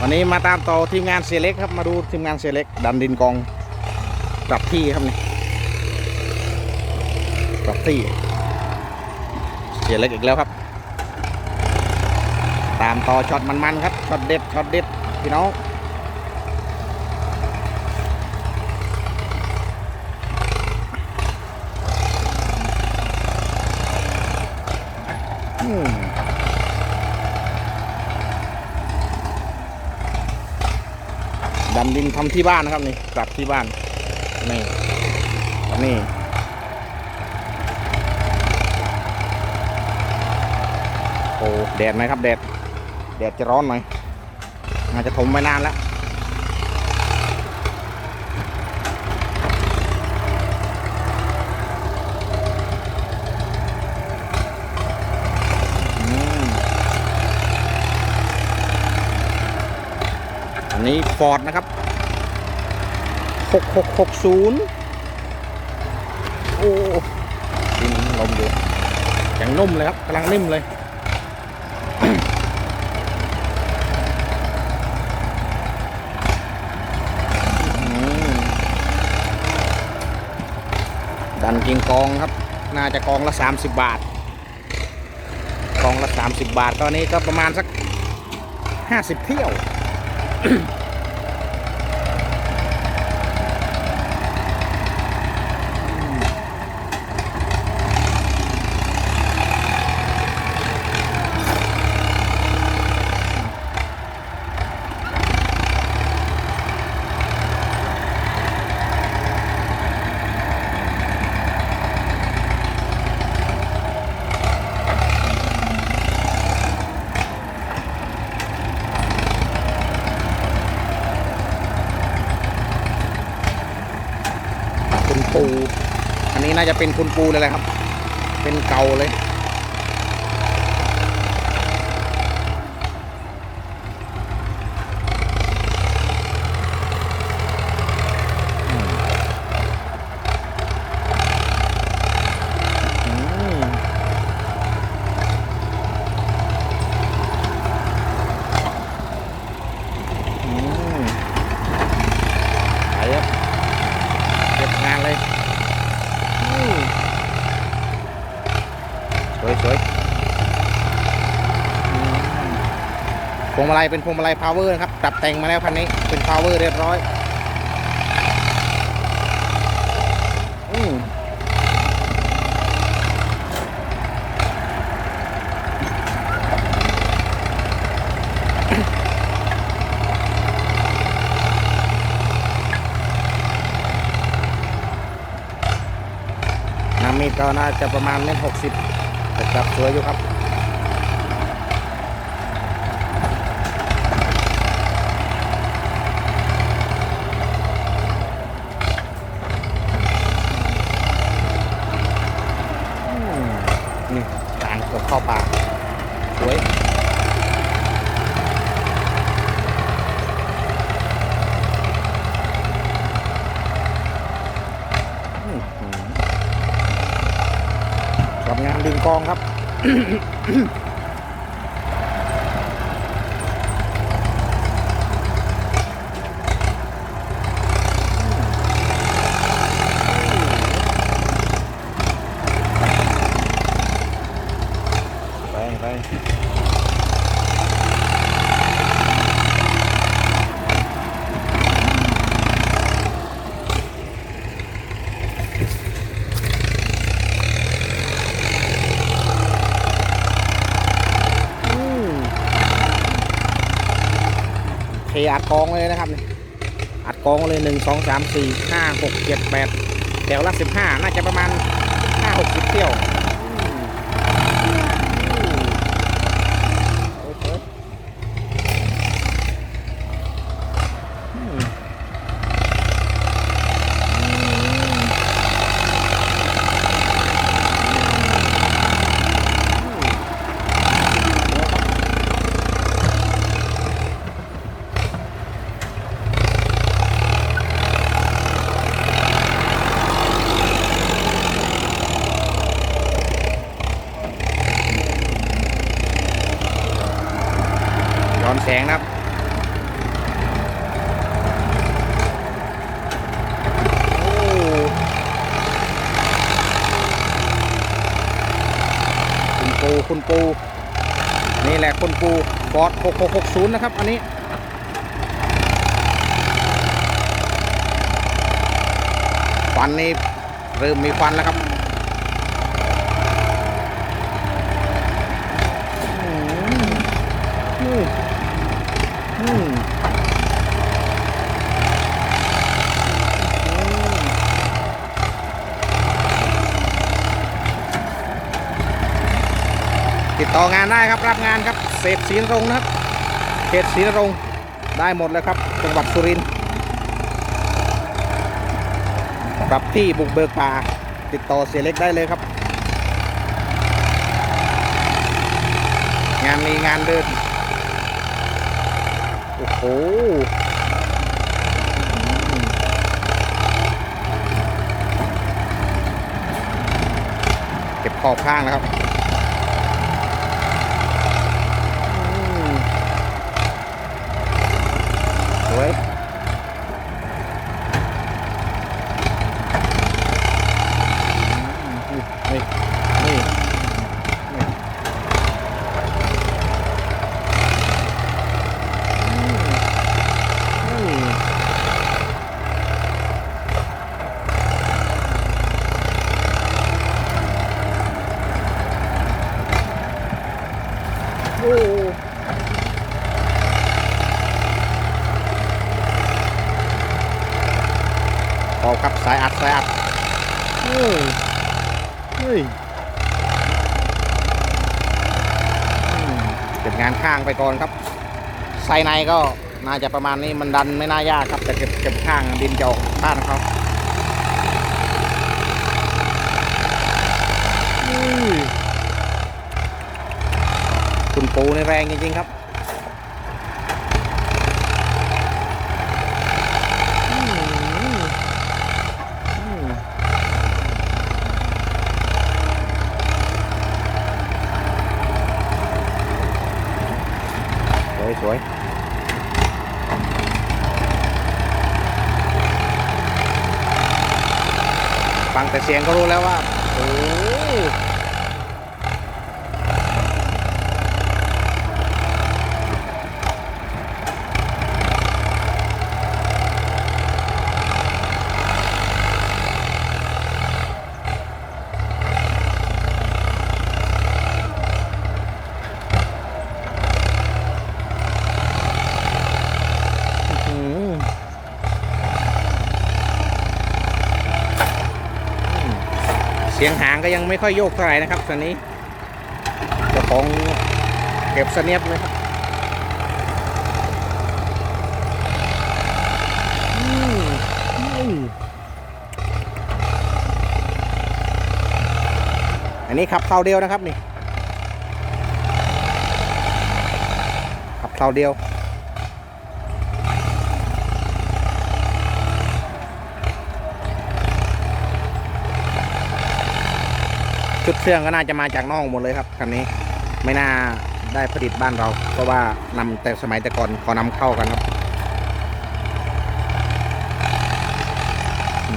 วันนี้มาตามต่อทีมงานเสียเล็กครับมาดูทีมงานเสียเล็ก ดันดินกองปรับที่ครับนี่ปรับที่เสียเล็กอีกแล้วครับ ตามต่อช็อตมันๆครับช็อตเด็ดช็อตเด็ดพี่น้องอืม ดินทำที่บ้านนะครับนี่ปรับที่บ้านนี่นี่โอ้แดดไหมครับแดดแดดจะร้อนหน่อยอาจจะทมไม่นานแล้วอันนี้ฟอร์ดนะครับ 6660 โอ้ดินลมอยู่ยังนุ่มเลยครับกำลังนิ่มเลยดันกิงกองครับ น่าจะกองละ 30 บาท กองละ 30 บาท ตอนนี้ก็ประมาณสัก 50 เที่ยว ปู อันนี้น่าจะเป็นคุณปูเลยแหละครับ เป็นเก่าเลย อืมอืมไปครับ เก็บงานเลยอืมสวยสวยอืมพว งมาลัยเป็นพวงมาลัยพาวเวอร์นะครับปรับแต่งมาแล้วคันนี้เป็นพาวเวอร์เรียบร้อยอืน้ำมีดก็น่าจะประมาณเมตรหกสิบแต่จับสวยอยู่ครับ 咳咳咳 อัดกองเลยนะครับนี่อัดกองเลยหนึ่งสองสามสี่ห้าหกเจ็ดแปดแถวละสิบห้าน่าจะประมาณห้าหกสิบเที่ยวอืม โอ้โหอืมย้อนแสงนะครับ คุณปูคุณปูนี่แหละคุณปูฟ อร์ด6660 นะครับ อันนี้ฟันนี่เริ่มมีฟันแล้วครับติดต่องานได้ครับรับงานครับ เศษศรีนรงค์นะครับเขตศรีนรงค์ได้หมดเลยครับจังหวัดสุรินทร์รับที่บุกเบิกป่าติดต่อเสียเล็กได้เลยครับ งานมีงานเดิน โอ้โหเก็บขอบข้างนะครับอืมสวย นี่นี่นี่อืมอืม โอ้ขอบครับสายอัดสายอัดเฮ้ยเฮ้ยอืมเก็บงานข้างไปก่อนครับไซในก็น่าจะประมาณนี้มันดันไม่น่ายากครับ แต่เก็บเก็บข้างดินจะออกบ้านเขาอุ้ยคุณ ปูในแรงจริงๆครับสวยสวยฟังแต่เสียงก็รู้แล้วว่าโอ้ม เสียงหางก็ยังไม่ค่อยโยกเท่าไหร่นะครับตอนนี้เจ้าของเก็บเสเนียบเลยครับอันนี้ขับเท่าเดียวนะครับนี่ขับเท่าเดียว ชุดเครื่องก็น่าจะมาจากนอกหมดเลยครับคันนี้ไม่น่าได้ผลิตบ้านเรา เพราะว่านำแต่สมัยแต่ก่อนเขานำเข้ากันครับอื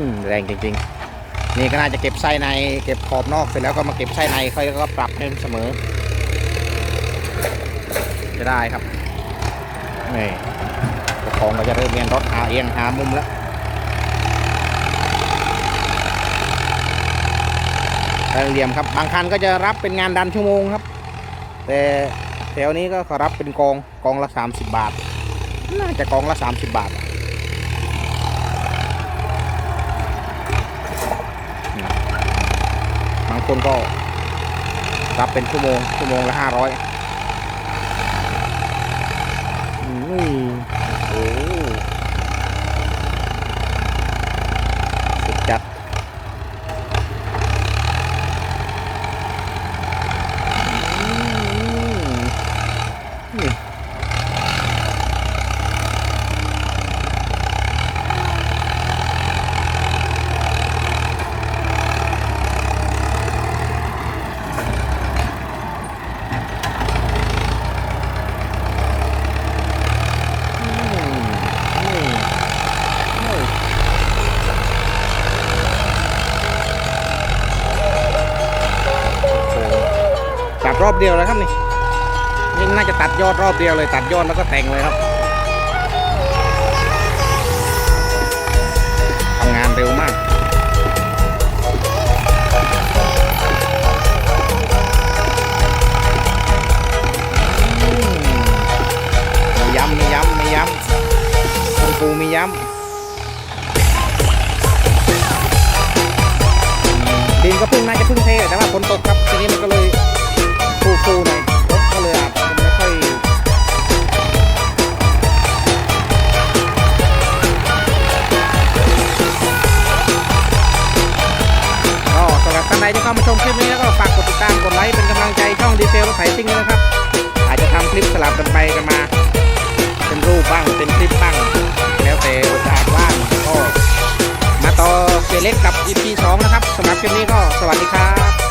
มแรงจริงๆ นี่ก็น่าจะเก็บไส้ใน เก็บขอบนอกเสร็จแล้วก็มาเก็บไส้ในค่อยก็ปรับให้มันเสมอ จะได้ครับนี่ของก็จะเริ่มเรียนรถหาเอียงหามุมแล้ว ได้เหลี่ยมครับ บางคันก็จะรับเป็นงานดันชั่วโมงครับ แต่แถวนี้ก็เขารับเป็นกองกองละ 30 บาท น่าจะกองละ 30 บาทบางคนก็รับเป็นชั่วโมงชั่วโมงละ 500 รอบเดียวเลยครับนี่นี่น่าจะตัดยอดรอบเดียวเลย ตัดยอดแล้วก็แต่งเลยครับทำงานเร็วมากมีย้ำมีย้ำมีย้ำคุณครูมีย้ำดินก็เพิ่งน่าจะเพิ่งเทแต่ว่าฝนตกครับทีนี้มันก็เลย ฟูหน่อยรถก็เลยอาจจะไม่ค่อยก็สำหรับท่านใดที่เข้ามาชมคลิปนี้แล้วก็ฝากกดติดตามกดไลค์เป็นกำลังใจช่องดีเซลรถไถซิ่งด้วยนะครับ อาจจะทำคลิปสลับกันไปกันมา เป็นรูปบ้างเป็นคลิปบ้าง แล้วแต่โอกาสว่างก็มาต่อเสียเล็กกับ EP 2 นะครับสำหรับคลิปนี้ก็สวัสดีครับ